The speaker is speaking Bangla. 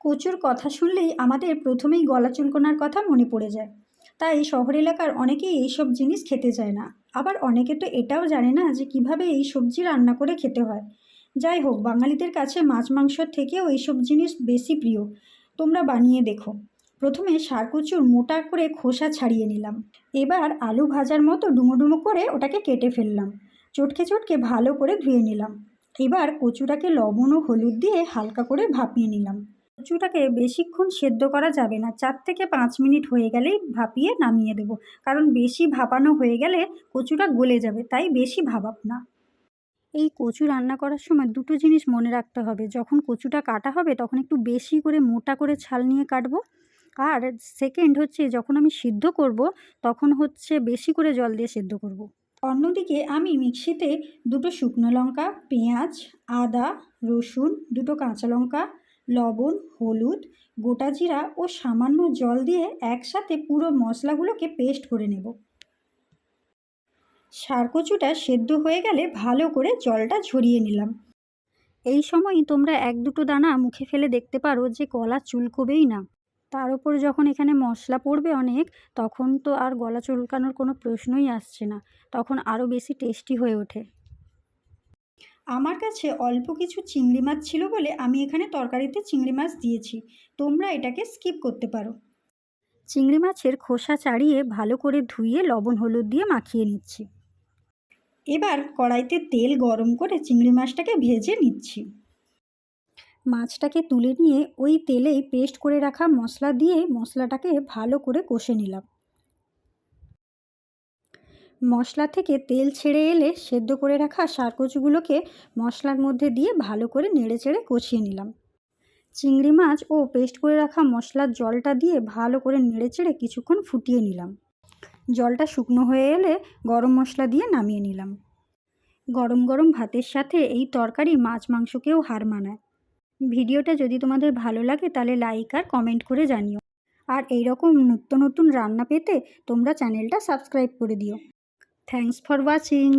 কচুর কথা শুনলেই আমাদের প্রথমেই গলা চুলকোনার কথা মনে পড়ে যায়। তাই শহর এলাকার অনেকেই এইসব জিনিস খেতে চায় না। আবার অনেকে তো এটাও জানে না যে কীভাবে এই সবজি রান্না করে খেতে হয়। যাই হোক, বাঙালিদের কাছে মাছ মাংসর থেকেও এইসব জিনিস বেশি প্রিয়। তোমরা বানিয়ে দেখো। প্রথমে সারকুচুর মোটা করে খোসা ছাড়িয়ে নিলাম। এবার আলু ভাজার মতো ডুমো ডুমো করে ওটাকে কেটে ফেললাম। চটকে চটকে ভালো করে ধুয়ে নিলাম। এবার কচুটাকে লবণ ও হলুদ দিয়ে হালকা করে ভাপিয়ে নিলাম। কচুটাকে বেশিক্ষণ সেদ্ধ করা যাবে না। চার থেকে পাঁচ মিনিট হয়ে গেলেই ভাপিয়ে নামিয়ে দেবো। কারণ বেশি ভাপানো হয়ে গেলে কচুটা গলে যাবে, তাই বেশি ভাবাব না। এই কচু রান্না করার সময় দুটো জিনিস মনে রাখতে হবে। যখন কচুটা কাটা হবে, তখন একটু বেশি করে মোটা করে ছাল নিয়ে কাটবো। আর সেকেন্ড হচ্ছে, যখন আমি সিদ্ধ করব, তখন হচ্ছে বেশি করে জল দিয়ে সেদ্ধ করব। অন্যদিকে আমি মিক্সিতে দুটো শুকনো লঙ্কা, পেঁয়াজ, আদা, রসুন, দুটো কাঁচা লঙ্কা লবণ, হলুদ, গোটা জিরা ও সামান্য জল দিয়ে একসাথে পুরো মশলাগুলোকে পেস্ট করে নেব। সারকচুটা সেদ্ধ হয়ে গেলে ভালো করে জলটা ঝরিয়ে নিলাম। এই সময়ই তোমরা এক দুটো দানা মুখে ফেলে দেখতে পারো যে গলা চুলকোবেই না। তার উপর যখন এখানে মশলা পড়বে অনেক, তখন তো আর গলা চুলকানোর কোনো প্রশ্নই আসছে না। তখন আরও বেশি টেস্টি হয়ে ওঠে। আমার কাছে অল্প কিছু চিংড়ি মাছ ছিল বলে আমি এখানে তরকারিতে চিংড়ি মাছ দিয়েছি। তোমরা এটাকে স্কিপ করতে পারো। চিংড়ি মাছের খোসা ছাড়িয়ে ভালো করে ধুয়ে লবণ হলুদ দিয়ে মাখিয়ে নিচ্ছি। এবার কড়াইতে তেল গরম করে চিংড়ি মাছটাকে ভেজে নিচ্ছি। মাছটাকে তুলে নিয়ে ওই তেলেই পেস্ট করে রাখা মশলা দিয়ে মশলাটাকে ভালো করে কষে নিলাম। মশলা থেকে তেল ছেড়ে এলে সেদ্ধ করে রাখা সারকচুগুলোকে মশলার মধ্যে দিয়ে ভালো করে নেড়ে চেড়ে কষিয়ে নিলাম। চিংড়ি মাছ ও পেস্ট করে রাখা মশলার জলটা দিয়ে ভালো করে নেড়ে চেড়ে কিছুক্ষণ ফুটিয়ে নিলাম। জলটা শুকনো হয়ে এলে গরম মশলা দিয়ে নামিয়ে নিলাম। গরম গরম ভাতের সাথে এই তরকারি মাছ মাংসকেও হার মানায়। ভিডিওটা যদি তোমাদের ভালো লাগে তাহলে লাইক আর কমেন্ট করে জানিও। আর এই রকম নিত্য নতুন রান্না পেতে তোমরা চ্যানেলটা সাবস্ক্রাইব করে দিও। Thanks for watching